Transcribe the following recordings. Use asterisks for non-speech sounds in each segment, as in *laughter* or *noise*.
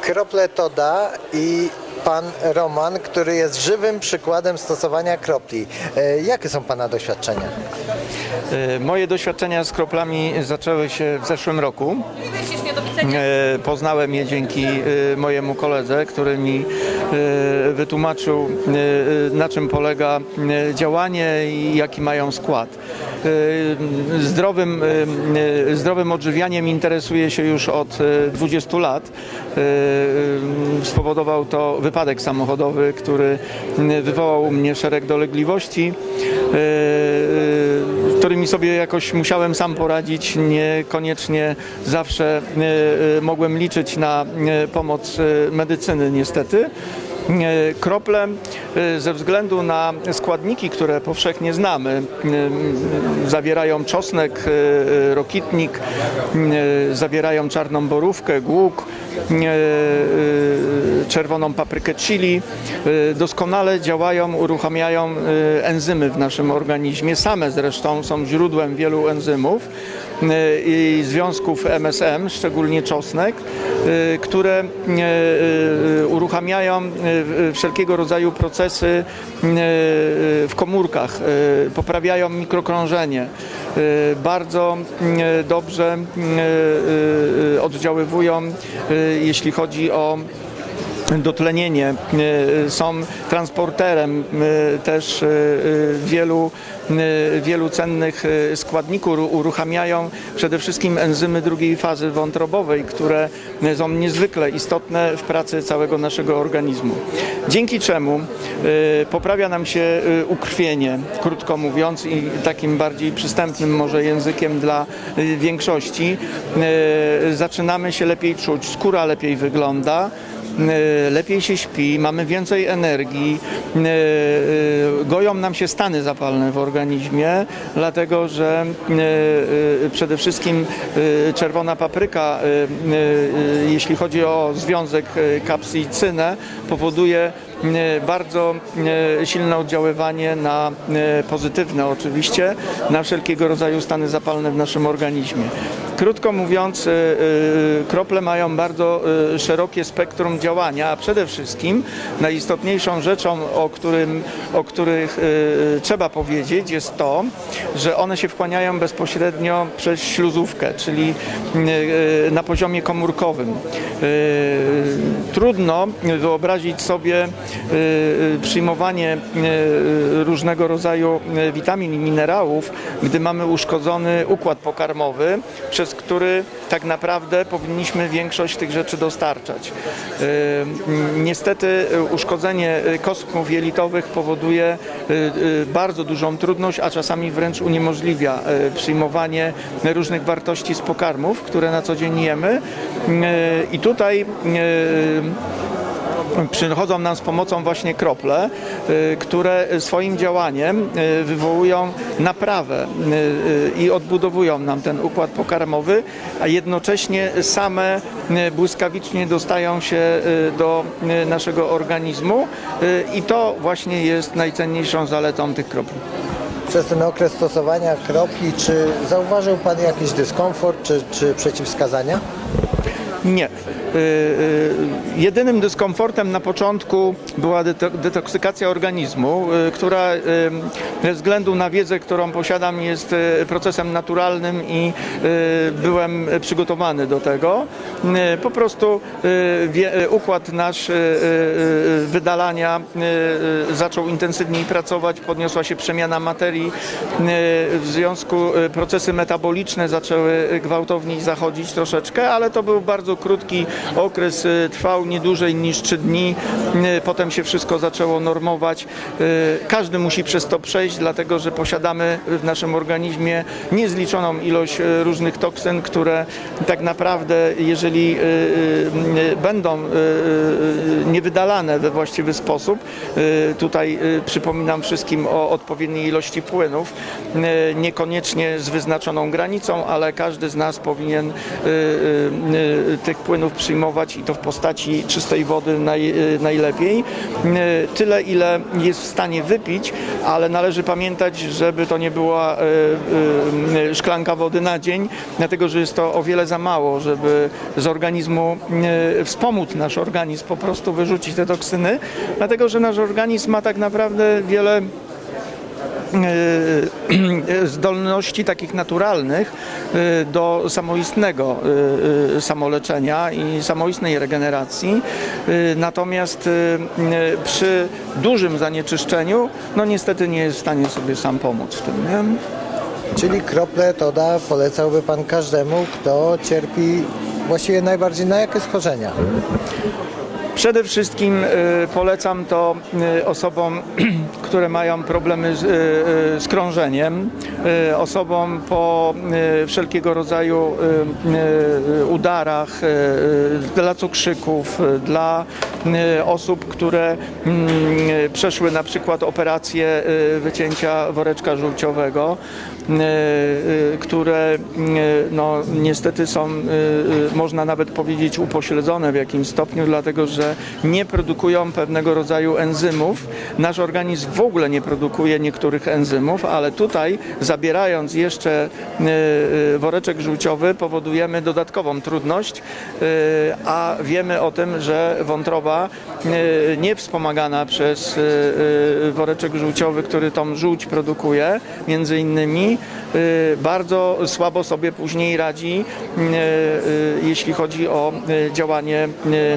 Krople to da i pan Roman, który jest żywym przykładem stosowania kropli. E, Jakie są pana doświadczenia? E, Moje doświadczenia z kroplami zaczęły się w zeszłym roku. E, Poznałem je dzięki mojemu koledze, który mi wytłumaczył, e, na czym polega e, działanie i jaki mają skład. E, Zdrowym, e, zdrowym odżywianiem interesuję się już od e, 20 lat. E, e, Spowodował to wypadek samochodowy, który e, wywołał u mnie szereg dolegliwości. e, którymi sobie jakoś musiałem sam poradzić. Niekoniecznie zawsze e, e, mogłem liczyć na e, pomoc e, medycyny niestety. E, Krople e, ze względu na składniki, które powszechnie znamy, e, zawierają czosnek, rokitnik, zawierają czarną borówkę, głuk, czerwoną paprykę chili, doskonale działają, uruchamiają enzymy w naszym organizmie. Same zresztą są źródłem wielu enzymów i związków MSM, szczególnie czosnek, e, które e, e, uruchamiają e, wszelkiego rodzaju procesy e, w komórkach, e, poprawiają mikrokrążenie. e, Bardzo e, dobrze e, e, oddziaływują, e, jeśli chodzi o dotlenienie, e, są transporterem e, też e, wielu, wielu cennych składników, Uru- uruchamiają przede wszystkim enzymy drugiej fazy wątrobowej, które są niezwykle istotne w pracy całego naszego organizmu. Dzięki czemu poprawia nam się ukrwienie, krótko mówiąc i takim bardziej przystępnym może językiem dla większości. Zaczynamy się lepiej czuć, skóra lepiej wygląda lepiej się śpi, mamy więcej energii, e, e, goją nam się stany zapalne w organizmie, dlatego że e, e, przede wszystkim e, czerwona papryka, e, e, jeśli chodzi o związek e, kapsicynę, powoduje e, bardzo e, silne oddziaływanie na e, pozytywne oczywiście, na wszelkiego rodzaju stany zapalne w naszym organizmie. Krótko mówiąc, e, e, krople mają bardzo e, szerokie spektrum działania, a przede wszystkim najistotniejszą rzeczą, o, którym, o których e, trzeba powiedzieć, jest to, że one się wchłaniają bezpośrednio przez śluzówkę, czyli e, na poziomie komórkowym. E, Trudno wyobrazić sobie e, przyjmowanie e, różnego rodzaju witamin i minerałów, gdy mamy uszkodzony układ pokarmowy, przez który tak naprawdę powinniśmy większość tych rzeczy dostarczać. Niestety uszkodzenie kostków jelitowych powoduje bardzo dużą trudność, a czasami wręcz uniemożliwia przyjmowanie różnych wartości z pokarmów, które na co dzień jemy. I tutaj przychodzą nam z pomocą właśnie krople, y, które swoim działaniem y, wywołują naprawę y, i odbudowują nam ten układ pokarmowy, a jednocześnie same błyskawicznie dostają się do naszego organizmu i to właśnie jest najcenniejszą zaletą tych kropli. Przez ten okres stosowania kropli, czy zauważył pan jakiś dyskomfort, czy, czy przeciwwskazania? Nie. Y, y, Jedynym dyskomfortem na początku była deto- detoksykacja organizmu, y, która ze względu na wiedzę, którą posiadam, jest procesem naturalnym i byłem przygotowany do tego. Po prostu układ nasz wydalania zaczął intensywniej pracować, podniosła się przemiana materii. W związku procesy metaboliczne zaczęły gwałtowniej zachodzić troszeczkę, ale to był bardzo krótki okres, y, trwał nie dłużej niż 3 dni. Y, Potem się wszystko zaczęło normować. Y, Każdy musi przez to przejść, dlatego że posiadamy w naszym organizmie niezliczoną ilość różnych toksyn, które tak naprawdę, jeżeli będą niewydalane we właściwy sposób, tutaj przypominam wszystkim o odpowiedniej ilości płynów, niekoniecznie z wyznaczoną granicą, ale każdy z nas powinien tych płynów przyjmować i to w postaci czystej wody naj, najlepiej. E, Tyle, ile jest w stanie wypić, ale należy pamiętać, żeby to nie była e, e, szklanka wody na dzień, dlatego że jest to o wiele za mało, żeby z organizmu e, wspomóc nasz organizm, po prostu wyrzucić te toksyny, dlatego że nasz organizm ma tak naprawdę wiele e, zdolności takich naturalnych e, do samoistnego e, e, samoleczenia i samoistnej regeneracji. E, Natomiast e, e, przy dużym zanieczyszczeniu, no niestety nie jest w stanie sobie sam pomóc w tym. Nie? Czyli krople Toda polecałby Pan każdemu, kto cierpi właściwie najbardziej na jakie schorzenia? Przede wszystkim e, polecam to e, osobom, *clears throat* które mają problemy z, e, e, z krążeniem, e, osobom po wszelkiego rodzaju udarach, dla cukrzyków, dla osób, które mm, przeszły na przykład operację wycięcia woreczka żółciowego, które no, niestety są, można nawet powiedzieć, upośledzone w jakimś stopniu, dlatego że nie produkują pewnego rodzaju enzymów. Nasz organizm w ogóle nie produkuje niektórych enzymów, ale tutaj zabierając jeszcze e, e, woreczek żółciowy powodujemy dodatkową trudność, e, a wiemy o tym, że wątroba nie wspomagana przez woreczek żółciowy, który tą żółć produkuje, między innymi, bardzo słabo sobie później radzi, jeśli chodzi o działanie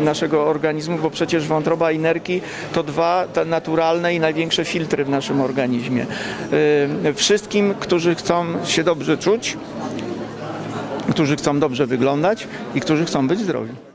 naszego organizmu, bo przecież wątroba i nerki to dwa naturalne i największe filtry w naszym organizmie. E, Wszystkim, którzy chcą się dobrze czuć, którzy chcą dobrze wyglądać i którzy chcą być zdrowi.